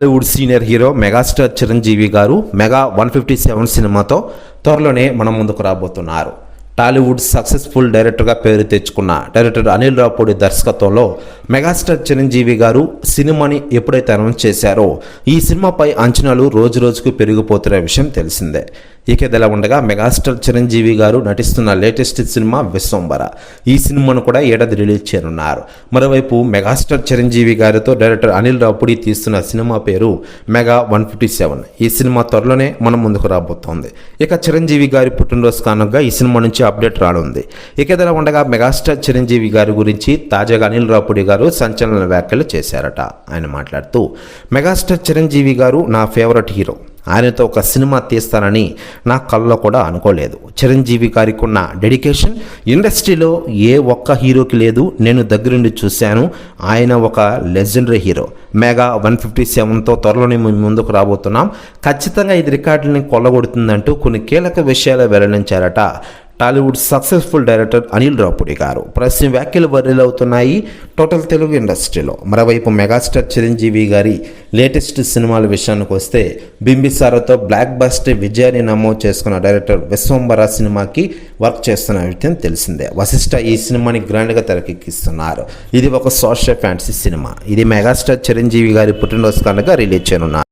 Hollywood senior hero megastar Chiranjeevi garu mega one fifty seven సినిమాతో త్వరలోనే మన ముందుకు రాబోతున్నారు. టాలీవుడ్ సక్సెస్ఫుల్ డైరెక్టర్గా పేరు తెచ్చుకున్న డైరెక్టర్ అనిల్ రాపూడి దర్శకత్వంలో మెగాస్టార్ చిరంజీవి గారు సినిమాని ఎప్పుడైతే అనౌన్స్ చేశారో ఈ సినిమాపై అంచనాలు రోజు రోజుకు పెరిగిపోతున్న విషయం తెలిసిందే. ఇక ఇదిలా ఉండగా మెగాస్టార్ చిరంజీవి గారు నటిస్తున్న లేటెస్ట్ సినిమా విశ్వంబర. ఈ సినిమాను కూడా ఏడాది రిలీజ్ చేయనున్నారు. మరోవైపు మెగాస్టార్ చిరంజీవి గారితో డైరెక్టర్ అనిల్ రాపుడి తీస్తున్న సినిమా పేరు మెగా వన్ ఫిఫ్టీ సెవెన్. ఈ సినిమా త్వరలోనే మన ముందుకు రాబోతోంది. ఇక చిరంజీవి గారి పుట్టినరోజు కానుగా ఈ సినిమా నుంచి అప్డేట్ రానుంది. ఇక ఇదిలా ఉండగా మెగాస్టార్ చిరంజీవి గారి గురించి తాజాగా అనిల్ రాపుడి గారు సంచలన వ్యాఖ్యలు చేశారట. ఆయన మాట్లాడుతూ మెగాస్టార్ చిరంజీవి గారు నా ఫేవరెట్ హీరో. ఆయనతో ఒక సినిమా తీస్తానని నా కళ్ళలో కూడా అనుకోలేదు. చిరంజీవి గారికి ఉన్న డెడికేషన్ ఇండస్ట్రీలో ఏ ఒక్క హీరోకి లేదు. నేను దగ్గరుండి చూశాను. ఆయన ఒక legendary hero. Mega one fifty సెవెన్తో త్వరలోనే మేము ముందుకు రాబోతున్నాం. ఖచ్చితంగా ఇది రికార్డుని కొల్లగొడుతుందంటూ కొన్ని కీలక విషయాలు వెల్లడించారట Tollywood successful director Anil Ravipudi garu. ప్రస్తుతం వ్యాఖ్యలు వైరల్ అవుతున్నాయి టోటల్ తెలుగు ఇండస్ట్రీలో. మరోవైపు మెగాస్టార్ చిరంజీవి గారి లేటెస్ట్ సినిమాల విషయానికి వస్తే బింబిసారతో బ్లాక్ బస్టర్ విజయాన్ని నమోదు చేసుకున్న డైరెక్టర్ విశ్వంబర సినిమాకి వర్క్ చేస్తున్న విషయం తెలిసిందే. వశిష్ఠ ఈ సినిమాని గ్రాండ్గా తెరకెక్కిస్తున్నారు. ఇది ఒక సోషల్ ఫ్యాంటసీ సినిమా. ఇది మెగాస్టార్ చిరంజీవి గారి పుట్టినరోజు కనుక రిలీజ్ చేయనున్నారు.